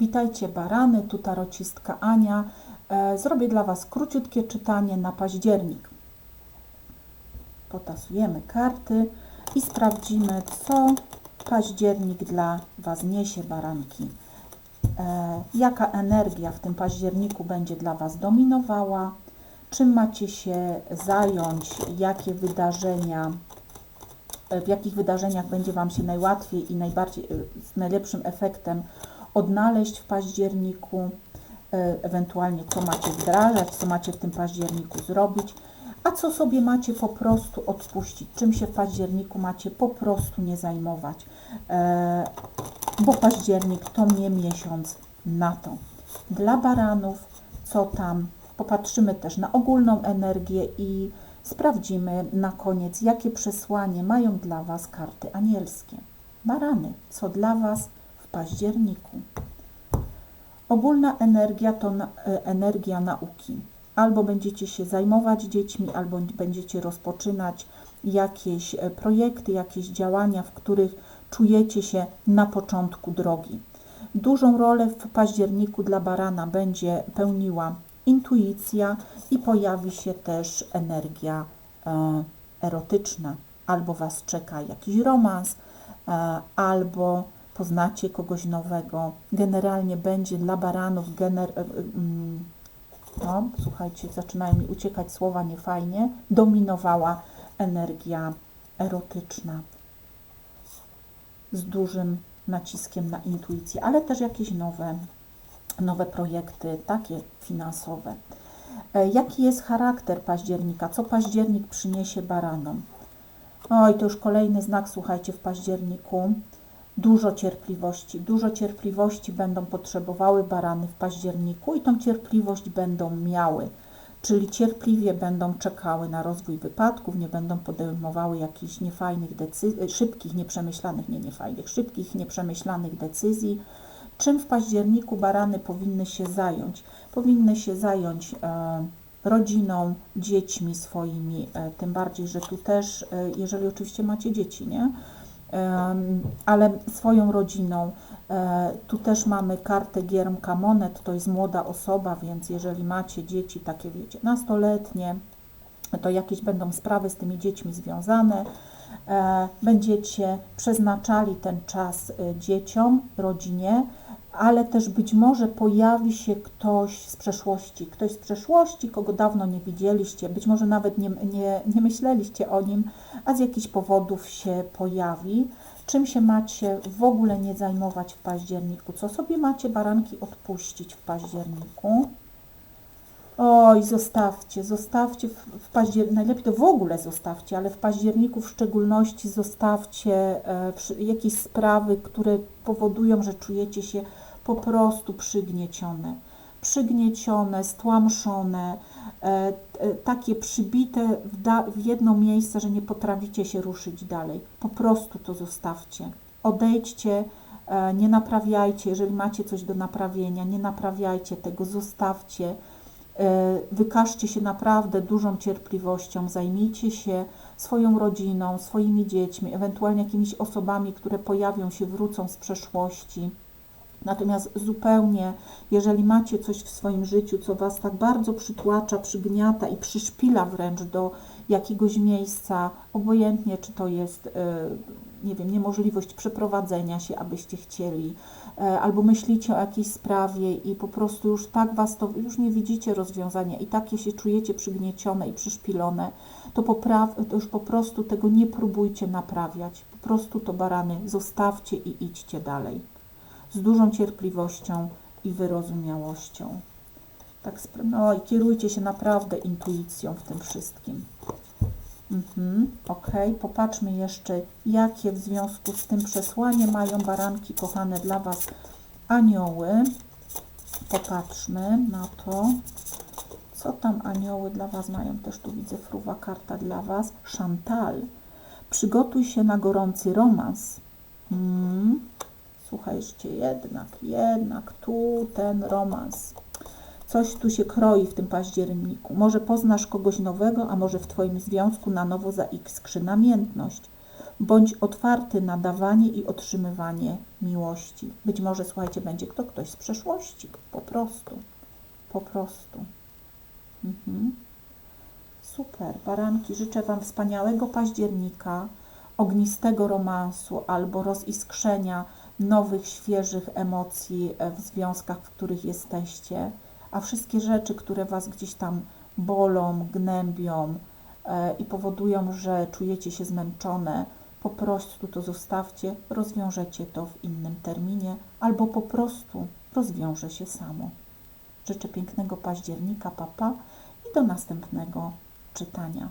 Witajcie barany, tu tarocistka Ania. E, Zrobię dla Was króciutkie czytanie na październik. Potasujemy karty i sprawdzimy, co październik dla Was niesie, baranki. E, Jaka energia w tym październiku będzie dla Was dominowała? Czym macie się zająć? Jakie wydarzenia w jakich wydarzeniach będzie Wam się najłatwiej i najbardziej, z najlepszym efektem odnaleźć w październiku, e, ewentualnie co macie wdrażać, co macie w tym październiku zrobić, a co sobie macie po prostu odpuścić, czym się w październiku macie po prostu nie zajmować, e, bo październik to nie miesiąc na to. Dla baranów, co tam, popatrzymy też na ogólną energię i sprawdzimy na koniec, jakie przesłanie mają dla Was karty anielskie. Barany, co dla Was październiku. Ogólna energia to na, e, energia nauki. Albo będziecie się zajmować dziećmi, albo będziecie rozpoczynać jakieś e, projekty, jakieś działania, w których czujecie się na początku drogi. Dużą rolę w październiku dla barana będzie pełniła intuicja i pojawi się też energia e, erotyczna. Albo Was czeka jakiś romans, e, albo poznacie kogoś nowego. Generalnie będzie dla baranów gener... E, mm, no, słuchajcie, zaczynają mi uciekać słowa niefajnie, dominowała energia erotyczna z dużym naciskiem na intuicję, ale też jakieś nowe, nowe projekty, takie finansowe. E, Jaki jest charakter października? Co październik przyniesie baranom? Oj, to już kolejny znak, słuchajcie, w październiku. Dużo cierpliwości. Dużo cierpliwości będą potrzebowały barany w październiku i tą cierpliwość będą miały. Czyli cierpliwie będą czekały na rozwój wypadków, nie będą podejmowały jakichś niefajnych decyzji, szybkich, nieprzemyślanych, nie niefajnych, szybkich, nieprzemyślanych decyzji. Czym w październiku barany powinny się zająć? Powinny się zająć e, rodziną, dziećmi swoimi, e, tym bardziej, że tu też, e, jeżeli oczywiście macie dzieci, nie? Ale swoją rodziną. E, tu też mamy kartę Giermka Monet, to jest młoda osoba, więc jeżeli macie dzieci takie, wiecie, nastoletnie, to jakieś będą sprawy z tymi dziećmi związane. E, będziecie przeznaczali ten czas e, dzieciom, rodzinie, ale też być może pojawi się ktoś z przeszłości, ktoś z przeszłości, kogo dawno nie widzieliście, być może nawet nie, nie, nie myśleliście o nim, a z jakichś powodów się pojawi. Czym się macie w ogóle nie zajmować w październiku? Co sobie macie baranki odpuścić w październiku? Oj, zostawcie, zostawcie w, październiku, najlepiej to w ogóle zostawcie, ale w październiku w szczególności zostawcie e, jakieś sprawy, które powodują, że czujecie się po prostu przygniecione. Przygniecione, stłamszone, e, e, takie przybite w, da, w jedno miejsce, że nie potraficie się ruszyć dalej. Po prostu to zostawcie. Odejdźcie, e, nie naprawiajcie, jeżeli macie coś do naprawienia, nie naprawiajcie tego, zostawcie E, wykażcie się naprawdę dużą cierpliwością, zajmijcie się swoją rodziną, swoimi dziećmi, ewentualnie jakimiś osobami, które pojawią się, wrócą z przeszłości. Natomiast zupełnie, jeżeli macie coś w swoim życiu, co Was tak bardzo przytłacza, przygniata i przyszpila wręcz do jakiegoś miejsca, obojętnie czy to jest, e, nie wiem, niemożliwość przeprowadzenia się, abyście chcieli, e, albo myślicie o jakiejś sprawie i po prostu już tak Was to, już nie widzicie rozwiązania i takie się czujecie przygniecione i przyszpilone, to, popraw, to już po prostu tego nie próbujcie naprawiać. Po prostu to barany zostawcie i idźcie dalej. Z dużą cierpliwością i wyrozumiałością. Tak, no i kierujcie się naprawdę intuicją w tym wszystkim. Mhm, ok, popatrzmy jeszcze, jakie w związku z tym przesłanie mają baranki kochane dla Was anioły. Popatrzmy na to, co tam anioły dla Was mają. Też tu widzę fruwa karta dla Was. Chantal. Przygotuj się na gorący romans. Hmm. Słuchajcie, jednak, jednak tu ten romans. Coś tu się kroi w tym październiku. Może poznasz kogoś nowego, a może w Twoim związku na nowo zaiskrzy namiętność. bądź otwarty na dawanie i otrzymywanie miłości. Być może, słuchajcie, będzie to ktoś z przeszłości. Po prostu. Po prostu. Mhm. Super, baranki. Życzę Wam wspaniałego października, ognistego romansu albo roziskrzenia nowych, świeżych emocji e, w związkach, w których jesteście, a wszystkie rzeczy, które Was gdzieś tam bolą, gnębią e, i powodują, że czujecie się zmęczone, po prostu to zostawcie, rozwiążecie to w innym terminie albo po prostu rozwiąże się samo. Życzę pięknego października, papa i do następnego czytania.